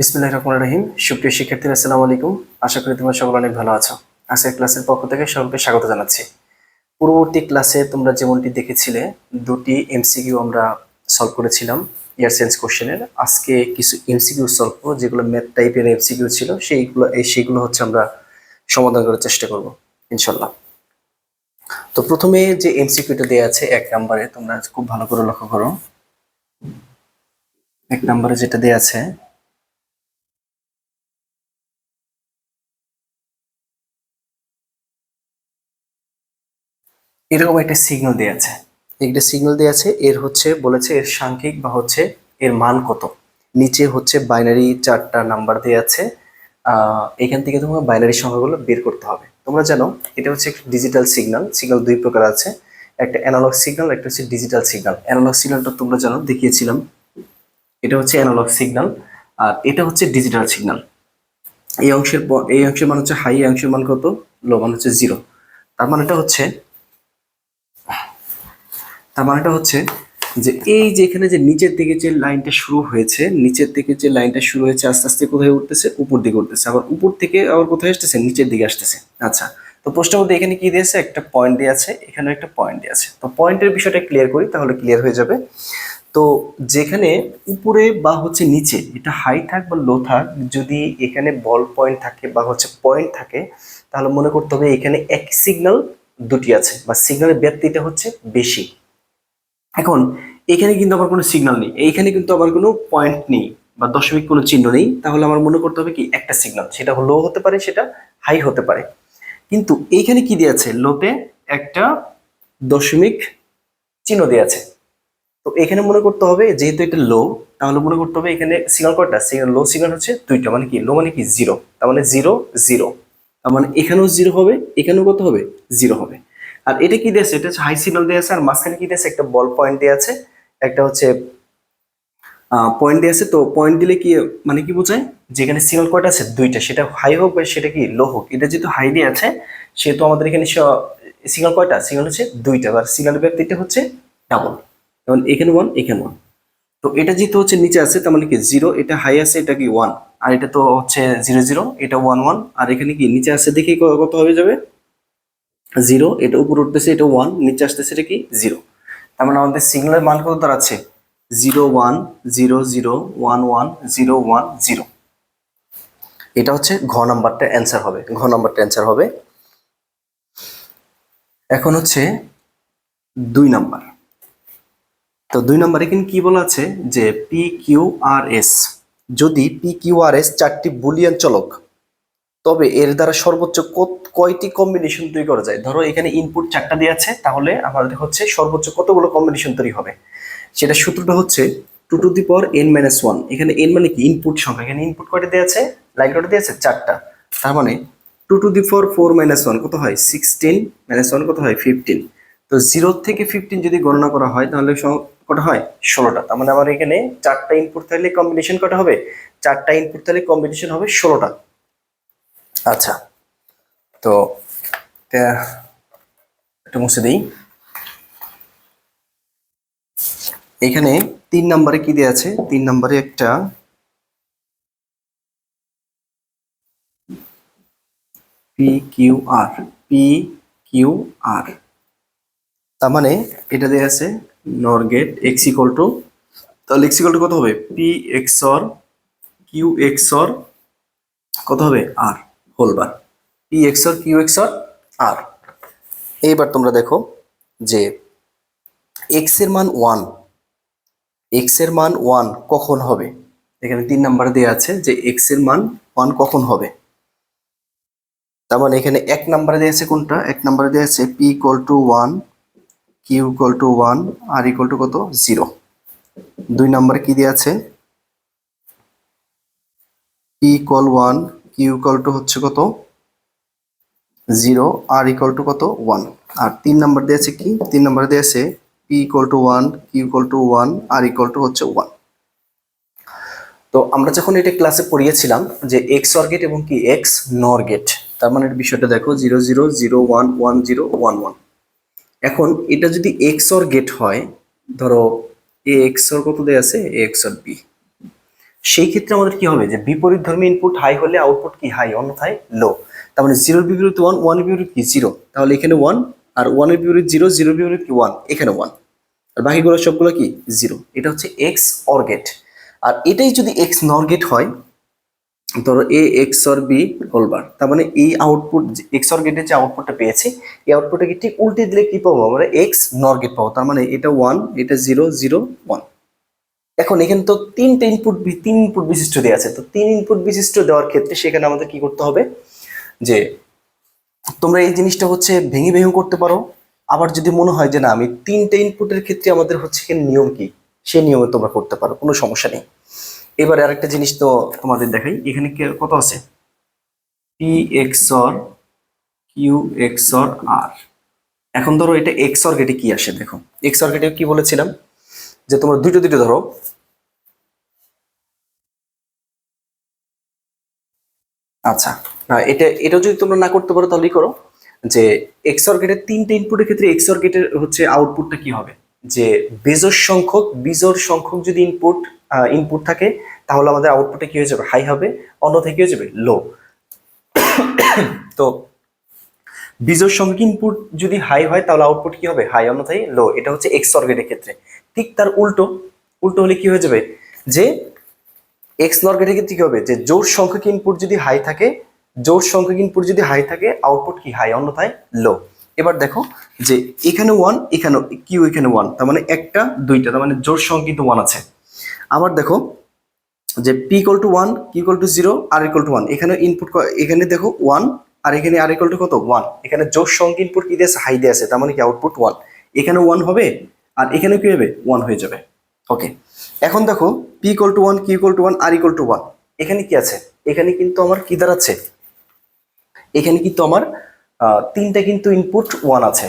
বিসমিল্লাহির রহমানির রহিম। সুপ্রিয় শিক্ষার্থীরা, আসসালামু আলাইকুম। আশা করি তোমরা সকলে অনেক ভালো আছো। আজকের ক্লাসের পক্ষ থেকে সকলকে স্বাগত জানাচ্ছি। পূর্ববর্তী ক্লাসে তোমরা যেমনটি দেখেছিলে, দুটি এমসিকিউ আমরা সলভ করেছিলাম ইয়ার সেন্স কোশ্চেনের। আজকে কিছু এমসিকিউ সলভ করব, যেগুলো ম্যাথ টাইপের এমসিকিউ ছিল, সেইগুলো, এই সেইগুলো হচ্ছে আমরা সমাধান করার চেষ্টা করব ইনশাল্লাহ তো প্রথমে যে এমসিকিউটা দেওয়া আছে, এক নম্বরে, তোমরা খুব ভালো করে লক্ষ্য করো। এক নম্বরে যেটা দেওয়া আছে এরকম একটা সিগন্যাল দেওয়া আছে। একটা সিগন্যাল দেওয়া আছে, এর হচ্ছে, বলেছে এর সাংখ্যিক বা হচ্ছে এর মান কত। নিচে হচ্ছে বাইনারি চারটা নাম্বার দেওয়া আছে। এখান থেকে তোমার বাইনারি সংখ্যাগুলো বের করতে হবে। তোমরা জানো, এটা হচ্ছে একটা ডিজিটাল সিগন্যাল সিগন্যাল দুই প্রকার আছে। একটা অ্যানালগ সিগন্যাল একটা হচ্ছে ডিজিটাল সিগন্যাল অ্যানালগ সিগন্যালটা তোমরা জানো, দেখিয়েছিলাম। এটা হচ্ছে অ্যানালগ সিগন্যাল আর এটা হচ্ছে ডিজিটাল সিগন্যাল এই অংশের এই অংশের মান হচ্ছে হাই এই অংশের মান কত? লো মান হচ্ছে জিরো তার মানে এটা হচ্ছে তার মানেটা হচ্ছে যে এই যে এখানে যে নিচের দিকে যে লাইনটা শুরু হয়েছে, নিচের দিকে যে লাইনটা শুরু হয়েছে আস্তে আস্তে কোথায় উঠতেছে? উপর দিকে উঠতেছে। আবার উপর থেকে আবার কোথায় আসতেছে? নিচের দিকে আসতেছে। আচ্ছা তো প্রশ্নের মধ্যে এখানে কি দিয়েছে? একটা পয়েন্ট দিয়ে আছে এখানে একটা পয়েন্ট দিয়ে আছে। তো পয়েন্টের বিষয়টা ক্লিয়ার করি, তাহলে ক্লিয়ার হয়ে যাবে। তো যেখানে উপরে বা হচ্ছে নিচে, এটা হাই থাক বা লো থাক, যদি এখানে বল পয়েন্ট থাকে বা হচ্ছে পয়েন্ট থাকে, তাহলে মনে করতে হবে এখানে এক সিগন্যাল দুটি আছে, বা সিগন্যালের ব্যাপ্তিটা হচ্ছে বেশি। এখন, এখানে কিন্তু আমার কোনো সিগন্যাল নেই। এইখানে কিন্তু আমার কোনো পয়েন্ট নেই বা দশমিক কোনো চিহ্ন নেই। তাহলে আমার মনে করতে হবে কি? একটা সিগন্যাল সেটা লো হতে পারে, সেটা হাই হতে পারে। কিন্তু এইখানে কি দিয়ে আছে? লোতে একটা দশমিক চিহ্ন দেওয়া আছে। তো এখানে মনে করতে হবে, যেহেতু এটা লো তাহলে মনে করতে হবে এখানে সিগনাল কয়টা? সিগন্যাল লো সিগন্যাল হচ্ছে দুইটা মানে কি? লো মানে কি? জিরো তার মানে জিরো জিরো তার মানে এখানেও জিরো হবে, এখানেও কত হবে? জিরো হবে। আর এটা কি দিয়েছে? এটা হচ্ছে হাই সিগন্যাল দিয়ে আছে আর মাঝখানে কি দিয়েছে? একটা বল পয়েন্ট দিয়ে আছে। একটা হচ্ছে পয়েন্ট দিয়ে আছে। তো পয়েন্ট দিলে কি মানে কি বোঝায়? যেখানে সিগন্যাল কয়টা আছে দুইটা, সেটা হাই হোক বা সেটা কি লো হোক। এটা যেহেতু হাই দিয়ে আছে, সেহেতু আমাদের এখানে সিগন্যাল কয়টা? সিগন্যাল হচ্ছে দুইটা। আর সিগন্যালের ব্যাপ্তিটা হচ্ছে ডাবল যেমন এখানে ওয়ান এখানে ওয়ান তো এটা যেহেতু হচ্ছে নিচে আছে, তার মানে কি জিরো এটা হাই আছে, এটা কি ওয়ান আর এটা তো হচ্ছে জিরো জিরো এটা ওয়ান ওয়ান আর এখানে কি নিচে আছে দেখি কত হয়ে যাবে? জিরো, এটা উপর উঠতেছে, এটা ওয়ান নিচে আসতেছে এটা কি? জিরো। তার মানে আমাদের সিগন্যালের মান কত দাঁড়াচ্ছে? Zero one, zero zero, one one, zero one, zero. এটা হচ্ছে ঘ নাম্বারটা অ্যান্সার হবে। ঘ নাম্বারটা অ্যান্সার হবে। এখন হচ্ছে দুই নাম্বার। তো দুই নম্বরে কিন্তু কি বলা আছে? যে পি কিউ আর এস যদি পি কিউ আর এস চারটি বুলিয়ান চলক তবে এর দ্বারা সর্বোচ্চ কয়টি কম্বিনেশন তৈরি করা যায়? ধরো এখানে ইনপুট চারটা দিয়ে আছে, তাহলে আমাদের হচ্ছে সর্বোচ্চ কতগুলো কম্বিনেশন তৈরি হবে? সেটা সূত্রটা হচ্ছে two to the power N minus one এখানে এন মানে কি? ইনপুট সংখ্যা। এখানে ইনপুট কয়টা দেওয়া আছে? লাইন কয়টা দেওয়া আছে? চারটা। তার মানে two to the power four minus one কত হয়? সিক্সটিন মাইনাস ওয়ান কত হয়? ফিফটিন তো জিরো থেকে ফিফটিন যদি গণনা করা হয়, তাহলে কটা হয়? ষোলোটা। তার মানে আমার এখানে চারটা ইনপুট থাকলে কম্বিনেশন কটা হবে? চারটা ইনপুট থাকলে কম্বিনেশন হবে ষোলোটা। আচ্ছা তো একটু মুছে দিই। এখানে তিন নম্বরে কি দেওয়া আছে? তিন নম্বরে একটা P Q R P Q R তার মানে এটা দেওয়া আছে NOR gate X equal to. তাহলে এক্স ইকুয়াল টু কত হবে? P X or Q X or কত হবে? R whole bar P X or Q X or R এইবার তোমরা দেখো যে এক্সের মান ওয়ান এক্সের মান ওয়ান কখন হবে? এখানে তিন নাম্বার দেওয়া আছে যে এক্সের মান ওয়ান কখন হবে? তার মানে এখানে এক নাম্বারে দেওয়া আছে কোনটা? এক নাম্বারে দেওয়া আছে P equal to one Q equal to one R equal to কত? জিরো দুই নাম্বারে কি দেওয়া আছে? P equal one Q equal to হচ্ছে কত? জিরো আর ইকুয়াল টু কত? ওয়ান আর তিন নাম্বার দেওয়া আছে কি? তিন নাম্বার দেওয়া আছে P equal to one Q to one R equal to হচ্ছে ওয়ান তো আমরা যখন এটা ক্লাসে পড়িয়েছিলাম যে এক্স অর গেট এবং কি এক্স নর গেট তার মানে বিষয়টা দেখো zero zero zero one one zero one one এখন এটা যদি এক্স অর গেট হয়, ধরো এ এক্স অর কত দেয়া আছে? এ এক্স অর বি সেই ক্ষেত্রে আমাদের কি হবে? যে বিপরীত ধর্মী ইনপুট হাই হলে আউটপুট কি হাই অন্যথায় লো তার মানে জিরোর বিপরীত ওয়ান ওয়ানের বিপরীত কি জিরো তাহলে এখানে ওয়ান আর ওয়ানের বিপরীত জিরো জিরোর বিপরীত কি ওয়ান এখানে ওয়ান আর বাকিগুলো সবগুলো কি? জিরো এটা হচ্ছে এক্স অর গেট আর এটাই যদি এক্স নর গেট হয়, ধরো A X or B whole bar তার মানে এই আউটপুট এক্স অর গেটের যে আউটপুটটা পেয়েছি, এই আউটপুটটাকে ঠিক উল্টে দিলে কি পাবো? আমরা এক্স নর গেট পাবো। তার মানে এটা ওয়ান এটা জিরো জিরো ওয়ান এখন এখানে তো তিনটে ইনপুট তিন ইনপুট বিশিষ্ট দেওয়া আছে। তো তিন ইনপুট বিশিষ্ট দেওয়ার ক্ষেত্রে সেখানে আমাদের কি করতে হবে? যে তোমরা এই জিনিসটা হচ্ছে ভেঙে ভেঙে করতে পারো। আবার যদি মনে হয় যে না, আমি তিনটে ইনপুটের ক্ষেত্রে আমাদের হচ্ছে নিয়ম কি? সেই নিয়মে তোমরা করতে পারো, কোনো সমস্যা নেই। এবারে আরেকটা জিনিস তো তোমাদের দেখাই। এখানে কত আছে? পি এক্সর কিউ এক্সর আর এখন ধরো এটা এক্সর গেটে কি আসে, দেখো। এক্সর গেটে কি বলেছিলাম? যে তোমরা দুটো দুটো ধরো। আচ্ছা এটা এটা যদি তোমরা না করতে পারো তাহলেই করো যে এক্সর গেটের তিনটে ইনপুটের ক্ষেত্রে এক্সর গেটের হচ্ছে আউটপুটটা কি হবে? যে বেজোর সংখ্যক, বিজোর সংখ্যক যদি ইনপুট ইনপুট থাকে, তাহলে আমাদের আউটপুটে কি হয়ে যাবে? হাই হবে, অন্যথায় কি হয়ে যাবে? লো তো বিজোর সংখ্যক ইনপুট যদি হাই হয়, তাহলে আউটপুট কি হবে? হাই অন্যথায় লো এটা হচ্ছে এক্সর গেটের ক্ষেত্রে। ঠিক তার উল্টো উল্টো হলে কি হয়ে যাবে? যে এক্স নর ক্ষেত্রে কি হবে? যে জোর সংখ্যক ইনপুট যদি হাই থাকে জোর সংখ্যক ইনপুট যদি হাই থাকে আউটপুট কি হাই অন্যথায় লো এবার দেখো যে এখানে ওয়ান এখানে কিউ এখানে ওয়ান তার মানে একটা, দুইটা, তার মানে জোর সংখ্যক কিন্তু ওয়ান আছে। আবার দেখো যে P equal to one Q equal to zero R equal to one এখানে ইনপুট এখানে দেখো ওয়ান আর এখানে আর ইকুয়াল টু কত? ওয়ান এখানে জোর সংখ্যক ইনপুট কি দিয়েছে? হাই দিয়ে আছে তার মানে কি আউটপুট ওয়ান এখানে ওয়ান হবে, আর এখানে কি হবে? ওয়ান হয়ে যাবে। ওকে এখন দেখো P equal to one Q equal to one R equal to one এখানে কি আছে? এখানে কিন্তু আমার কি দাঁড়াচ্ছে? এখানে কিন্তু আমার তিনটা কিন্তু ইনপুট ওয়ান আছে।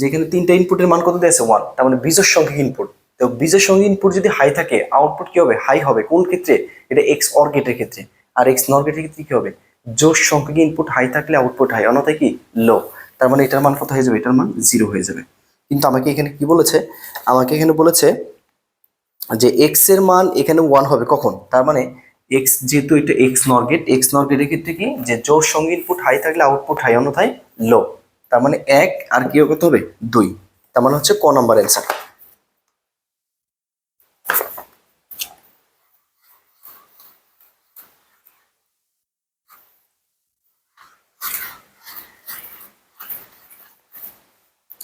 যেখানে তিনটা ইনপুটের মান কত দিয়েছে ওয়ান তার মানে বীজের সংখ্যক ইনপুট তো বীজের সংখ্যক ইনপুট যদি হাই থাকে আউটপুট কি হবে? হাই হবে। কোন ক্ষেত্রে? এটা এক্স অর গেটের ক্ষেত্রে। আর এক্স নর গেটের ক্ষেত্রে কি হবে? জোর সংখ্যক ইনপুট হাই থাকলে আউটপুট হাই অন্যথায় কি? লো তার মানে এটার মান কত হয়ে যাবে? এটার মান জিরো হয়ে যাবে। কিন্তু আমাকে এখানে কি বলেছে? আমাকে এখানে বলেছে যে এক্সের মান এখানে ওয়ান হবে কখন? তার মানে এক্স যেহেতু এটা এক্স নর গেট এক্স নর গেটের ক্ষেত্রে কি? যে জোর সঙ্গে ইনপুট হাই থাকলে আউটপুট হাই অন্যথায় লো তার মানে এক আর কি করতে হবে? দুই। তার মানে হচ্ছে ক নাম্বার অ্যান্সার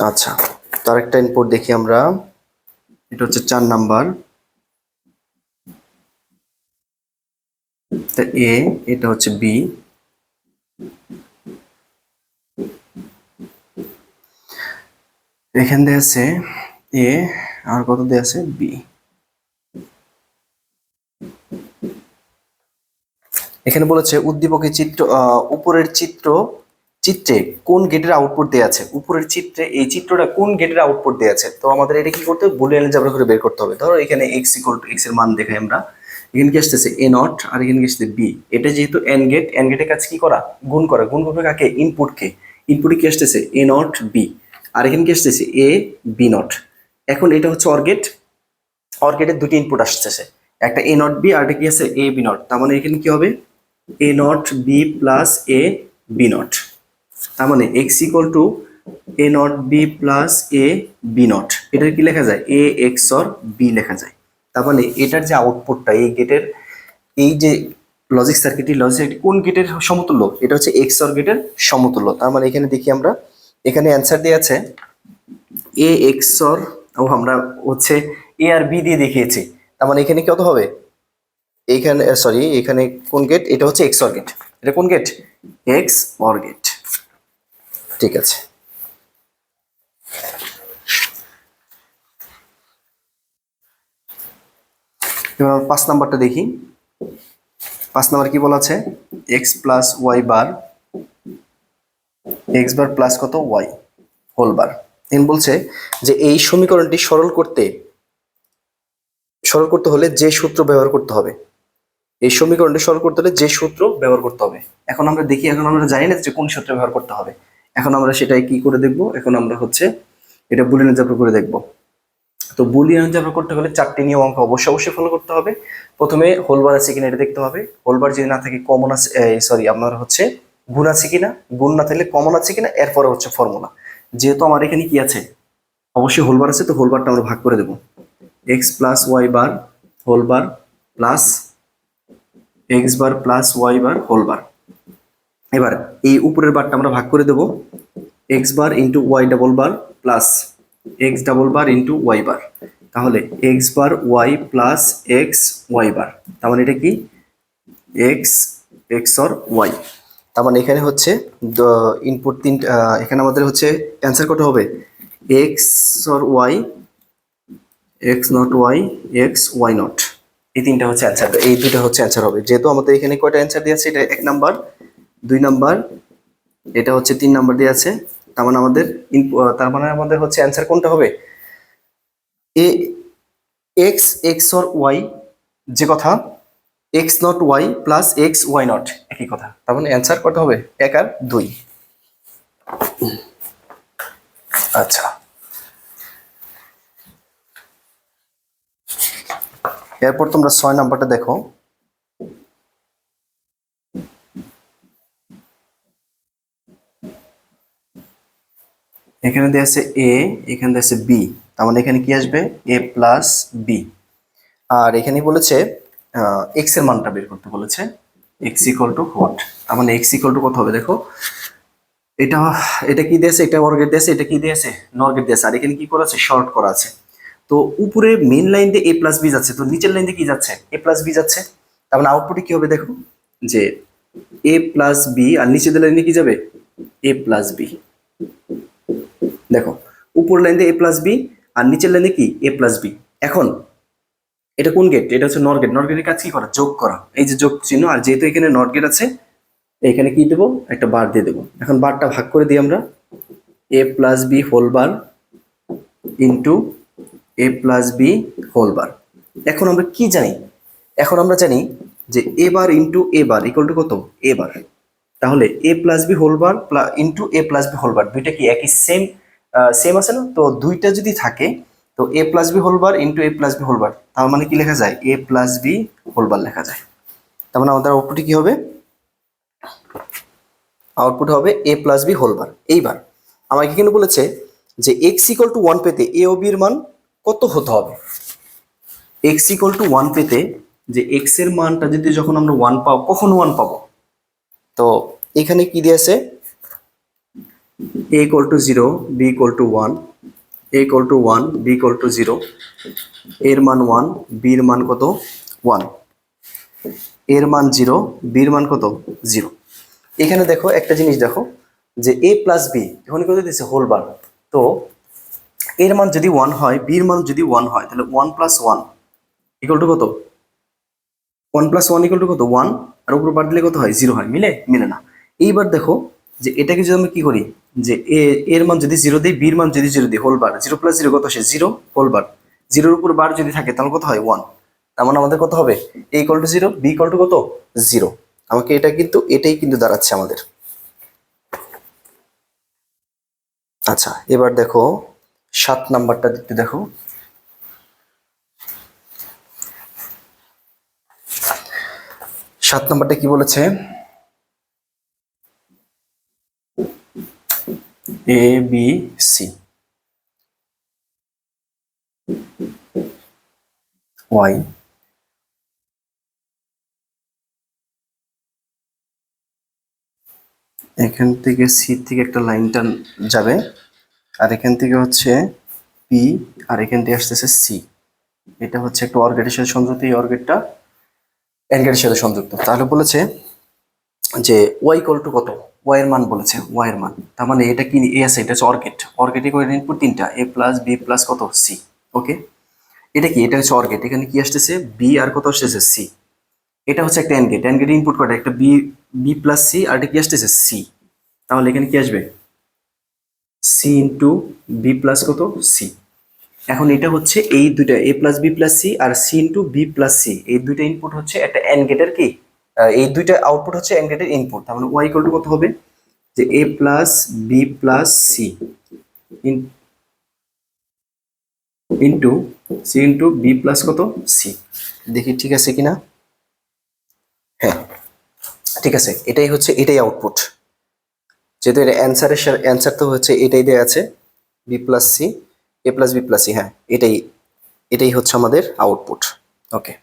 আচ্ছা তার একটা ইনপুট দেখি আমরা। এটা হচ্ছে চার নাম্বার তা এ এটা হচ্ছে বি এখান দিয়ে আছে এ আর কত দিয়ে আছে বি এখানে বলেছে, উদ্দীপকের চিত্র উপরের চিত্র, চিত্রে কোন গেটের আউটপুট দেওয়া আছে? উপরের চিত্রে এই চিত্রটা কোন গেটের আউটপুট দেওয়া আছে? তো আমাদের এটা কি করতে হবে? বুলিয়ান জাবরা করে বের করতে হবে। ধরো এখানে এক্স ইকুয়াল টু এক্সের মান দেখাই আমরা। এখানে কি আসতেছে এ নট আর এখানে কি আসছে বি। এটা যেহেতু এন গেট, এন গেটের কাছে কি করা? গুণ করা। গুণ করবে কাকে? ইনপুটকে ইনপুটে কি আসতেছে? এ নট বি আর এখানে কি আসতেছে? A B not. এখন এটা হচ্ছে অর্গেট অর্গেটের দুটি ইনপুট আসতেছে। একটা এ নট বি আর একটা কি আছে? A B not. তার মানে এখানে কি হবে? A not B plus A B not. তার মানে X equal to A not B plus A B not. এটা কি লেখা যায়? এ এক্স অর বি লেখা যায়। তার মানে এটার যে আউটপুটটা এই গেটের এই যে লজিক সার্কিটটি লজিক কোন গেটের সমতুল্য? এটা হচ্ছে এক্স অর গেটের সমতুল্য। তার মানে এখানে দেখি আমরা, এখানে অ্যান্সার দেওয়া আছে এ এক্স অর ও আমরা হচ্ছে এ আর বি দিয়ে দেখিয়েছি। তার মানে এখানে কত হবে? এইখানে সরি এখানে কোন গেট এটা হচ্ছে এক্স অর গেট এটা কোন গেট এক্স অর গেট ঠিক আছে। এবার পাঁচ নাম্বারটা দেখি। পাঁচ নাম্বার কি বলা আছে? X plus Y bar X bar plus কত? ওয়াই হোল বার এন বলছে যে এই সমীকরণটি সরল করতে সরল করতে হলে যে সূত্র ব্যবহার করতে হবে। এই সমীকরণটি সরল করতে হলে যে সূত্র ব্যবহার করতে হবে। এখন আমরা দেখি, এখন আমরা জানি না যে কোন সূত্র ব্যবহার করতে হবে। এখন আমরা সেটাই কি করে দেখব? এখন আমরা হচ্ছে এটা বুলিনের জাবর করে দেখব। তো বুলিয়ান যাবে করতে হলে চারটি নিয়ম অঙ্ক অবশ্যই অবশ্যই ফলো করতে হবে। প্রথমে হোলবার আছে কিনা এটা দেখতে হবে। হোলবার যদি না থাকে কমন আছে সরি আপনার হচ্ছে গুণ আছে কিনা, গুণ না থাকলে কমন আছে কিনা, এরপরে হচ্ছে ফর্মুলা যেহেতু আমার এখানে কি আছে? অবশ্যই হোলবার আছে, তো হোলবারটা আমরা ভাগ করে দেবো। X plus Y bar whole bar plus X bar plus Y bar whole bar এবার এই উপরের বারটা আমরা ভাগ করে দেবো। X bar into Y double bar plus X double bar into Y bar তাহলে X bar Y plus X Y bar তার মানে এটা কি? এক্স এক্স অর ওয়াই তার মানে এখানে হচ্ছে ইনপুট তিন এখানে আমাদের হচ্ছে অ্যান্সার কত হবে। X or Y X not Y X Y not এই তিনটা হচ্ছে অ্যান্সার এই দুটো হচ্ছে অ্যান্সার হবে। যেহেতু আমাদের এখানে কয়টা অ্যান্সার দিয়ে আছে, এটা এক নাম্বার দুই নাম্বার এটা হচ্ছে তিন নাম্বার দিয়ে আছে। তার মানে আমাদের তার মানে আমাদের হচ্ছে অ্যান্সার কোনটা হবে? এ এক্স এক্স অর ওয়াই যে কথা X not Y plus X Y not একই কথা। তার মানে অ্যান্সার কত হবে? এক আর দুই। আচ্ছা। এরপর তোমরা ছয় নাম্বারটা দেখো। এখানে দেওয়া আছে এ এখানে দেওয়া আছে বি তার মানে এখানে কি আসবে? এ প্লাস বি আর এখানে বলেছে এক্সের মানটা বের করতে বলেছে। এক্স ইকুয়াল টু হোয়াট তার মানে এক্স ইকুয়াল টু কত হবে দেখো? এটা এটা কি দিয়েছে এটা বর্গের দিয়েছে এটা কি দিয়েছে নর্গের দিয়েছে আর এখানে কি করা আছে? শর্ট করা আছে। তো উপরে মেন লাইন দিয়ে এ প্লাস বি যাচ্ছে। তো নিচের লাইন দিয়ে কি যাচ্ছে? এ প্লাস বি যাচ্ছে। তার মানে আউটপুটে কি হবে দেখো? যে এ প্লাস বি আর নিচের লাইনে কি যাবে? এ প্লাস বি দেখো উপর লাইন দিয়ে এ প্লাস বি আর নিচের লাইনে কি? এ প্লাস বি এখন, এটা কোন গেট এটা হচ্ছে নর গেট গেটের কাজ কি করা? যোগ করা। এই যে যোগ চিহ্ন, আর যেহেতু এখানে নট গেট আছে, এখানে কি দেবো? একটা বার দিয়ে দেবো। এখন বারটা ভাগ করে দিই আমরা। A plus B whole bar into A plus B whole bar এখন আমরা কি জানি? এখন আমরা জানি যে A bar into A bar equal to কত? এ বার তাহলে A plus B whole bar into A plus B whole bar দুইটা কি একই সেম সেম আছে না? তো দুইটা যদি থাকে, তো A plus B whole bar into A plus B whole bar তার মানে কি লেখা যায়? A plus B whole bar লেখা যায়। তার মানে আমাদের আউটপুটে কি হবে? আউটপুট হবে A plus B whole bar এইবার, আমাকে কিন্তু বলেছে যে এক্স ইকুয়াল টু ওয়ান পেতে এ ও বির মান কত হতে হবে? এক্স ইকুয়াল টু ওয়ান পেতে যে এক্সের মানটা যদি যখন আমরা ওয়ান পাবো কখন ওয়ান পাবো? তো এখানে কি দিয়েছে A equal to zero B equal to one A equal to one B equal to zero এর মান ওয়ান বির মান কত? ওয়ানের মান জিরো বির মান কত? জিরো এখানে দেখো একটা জিনিস দেখো, যে এ প্লাস বি এখন কত দিচ্ছে হোল বার তো এর মান যদি ওয়ান হয় বির মান যদি ওয়ান হয়, তাহলে one plus one equal to কত? One plus one equal to কত? ওয়ান আর উপর বার দিলে কত হয়? জিরো হয়। মিলে? মিলে না। এইবার দেখো যে এটাকে যদি আমি কি করি? যে এ, এর মান যদি জিরো দিই বির মান যদি জিরো দিই whole bar zero plus zero কত আসে? জিরো হোল বার জিরোর উপর বার যদি থাকে, তাহলে কত হয়? ওয়ান তার মানে আমাদের কত হবে? A equal to zero B equal to কত? জিরো আমাকে এটা কিন্তু, এটাই কিন্তু দাঁড়াচ্ছে আমাদের। আচ্ছা এবার দেখো, সাত নাম্বারটা একটু দেখো। সাত নাম্বারটা কি বলেছে? এ বি সি ওয়াই এখান থেকে সি থেকে একটা লাইন টান যাবে। আর এখান থেকে হচ্ছে পি আর এখান থেকে আসতেছে সি এটা হচ্ছে একটা অর্গেটের সাথে সংযুক্ত, এই অর্গেটটা অ্যানগেটের সাথে সংযুক্ত। তাহলে বলেছে যে ওয়াই কল টু কত? ওয়াই এর মান বলেছে ওয়াই এর মান। তার মানে এটা কি? এ আছে, এটা হচ্ছে অর্গেট। অর্গেটে করে ইনপুট তিনটা এ প্লাস বি প্লাস কত? সি ওকে এটা কি? এটা হচ্ছে অর্গেট। এখানে কি আসতেছে? বি আর কত আসতেছে? সি এটা হচ্ছে একটা এনগেট। এনগেট ইনপুট কটা একটা বি বি প্লাস সি আর এটা কি আসতেছে? সি তাহলে এখানে কি আসবে? সি ইন্টু বি প্লাস কত? সি এখন এটা হচ্ছে এই দুইটা A plus B plus C R C into B plus C এই দুইটা ইনপুট হচ্ছে একটা এন গেটের কি? এই দুইটা আউটপুট হচ্ছে এন গেটের ইনপুট তার মানে ওয়াই কত হবে? যে A plus B plus C into C into B plus কত? সি দেখি ঠিক আছে কিনা? হ্যাঁ ঠিক আছে। এটাই হচ্ছে, এটাই আউটপুট যেহেতু এটা অ্যান্সারের অ্যান্সার তো হচ্ছে এটাই দেওয়া আছে। B plus C A plus B plus C হ্যাঁ এটাই এটাই হচ্ছে আমাদের আউটপুট ওকে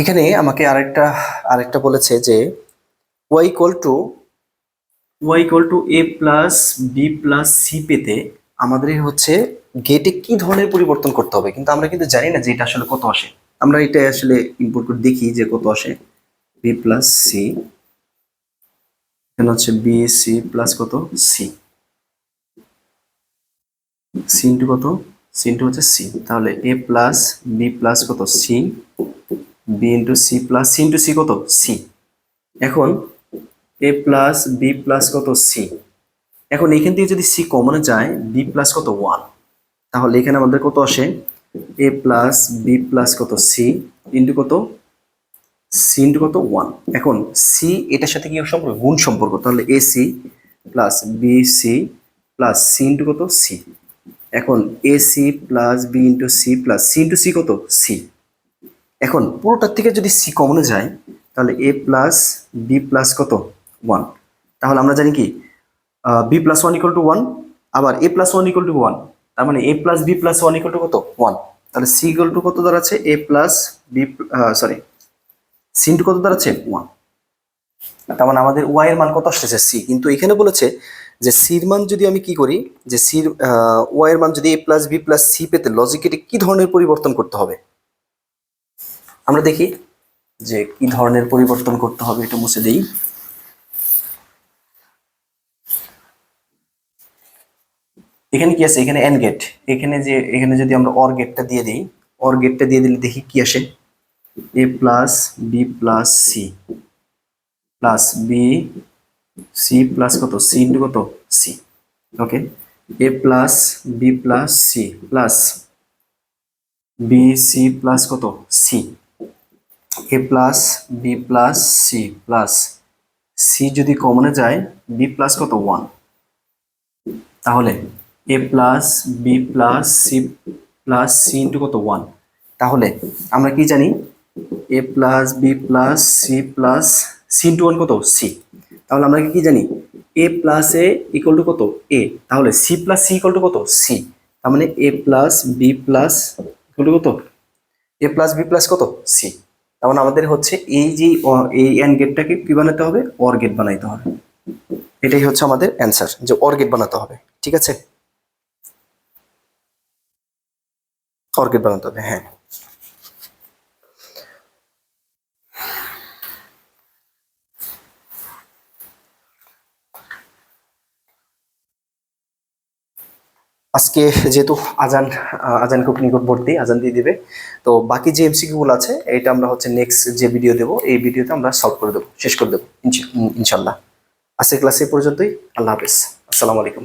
এখানে আমাকে আরেকটা আরেকটা বলেছে যে Y equal to Y equal to A plus B plus C পেতে আমাদের হচ্ছে গেটে কি ধরনের পরিবর্তন করতে হবে? কিন্তু আমরা কিন্তু জানি না যে এটা আসলে কত আসে। আমরা এটা আসলে ইনপুট করে দেখি যে কত আসে। বি প্লাস সি এখানে হচ্ছে বি সি প্লাস কত? সি সি ইন্টু কত? সি ইন্টু হচ্ছে সি তাহলে এ প্লাস বি প্লাস কত? C B into C plus C into C কত? সি এখন এ প্লাস বি প্লাস কত? সি এখন এখান থেকে যদি সি কমনে যায় বি প্লাস কত? ওয়ান তাহলে এখানে আমাদের কত আসে? এ প্লাস বি প্লাস কত? সি ইন্টু কত? সি ইন্টু কত? ওয়ান এখন সি এটার সাথে কি সম্পর্ক? গুণ সম্পর্ক। তাহলে A C plus B C plus C into কত? সি এখন A C plus B into C plus C into C কত? সি এখন পুরোটার থেকে যদি সি কমনে যায়, তাহলে এ প্লাস বি প্লাস কত? ওয়ান তাহলে আমরা জানি কি? B plus one equal to one আবার A plus one equal to one তার মানে A plus B plus one equal to কত? ওয়ান তাহলে সি ইকুয়াল টু কত দাঁড়াচ্ছে A plus B sorry C into কত দাঁড়াচ্ছে ওয়ান তার মানে আমাদের ওয়াই এর মান কত আসতেছে? সি কিন্তু এখানে বলেছে যে সির মান যদি আমি কি করি? যে সির ওয়াই এর মান যদি A plus B plus C পেতে লজিকেটে কি ধরনের পরিবর্তন করতে হবে? আমরা দেখি যে কি ধরনের পরিবর্তন করতে হবে, এটা মুছে দেই। এখানে কি আছে? এখানে এন গেট এখানে যে, এখানে যদি আমরা অর গেটটা দিয়ে দিই অর গেটটা দিয়ে দিলে দেখি কি আসে? A plus B plus C plus B C plus কত? সি ইন্টু কত? C okay A plus B plus C plus B C plus কত? C A plus B plus C plus C যদি কমনে যায় বি প্লাস কত? One তাহলে A plus B plus C plus C into কত? One তাহলে আমরা কি জানি? A plus B plus C plus C into one কত? সি তাহলে আমরা কি জানি? A plus A equal to কত? এ তাহলে C plus C equal to কত? সি তার মানে A plus B plus equal to কত? এ প্লাস বি প্লাস কত? সি তার মানে আমাদের হচ্ছে এই যে, এই এন গেটটাকে কি বানাতে হবে? অর গেট বানাইতে হবে। এটাই হচ্ছে আমাদের অ্যান্সার যে অর গেট বানাতে হবে। ঠিক আছে? অর গেট বানাতে হবে হ্যাঁ। আজকে যেহেতু আজান আজান খুব নিকটবর্তী আজান দিয়ে দেবে। তো বাকি যে এমসিকিউগুলো আছে, এটা আমরা হচ্ছে নেক্সট যে ভিডিও দেবো, এই ভিডিওতে আমরা সলভ করে দেবো, শেষ করে দেবো ইনশাল্লাহ। আজকের ক্লাসে পর্যন্তই, আল্লাহ হাফেজ। আসসালামু আলাইকুম।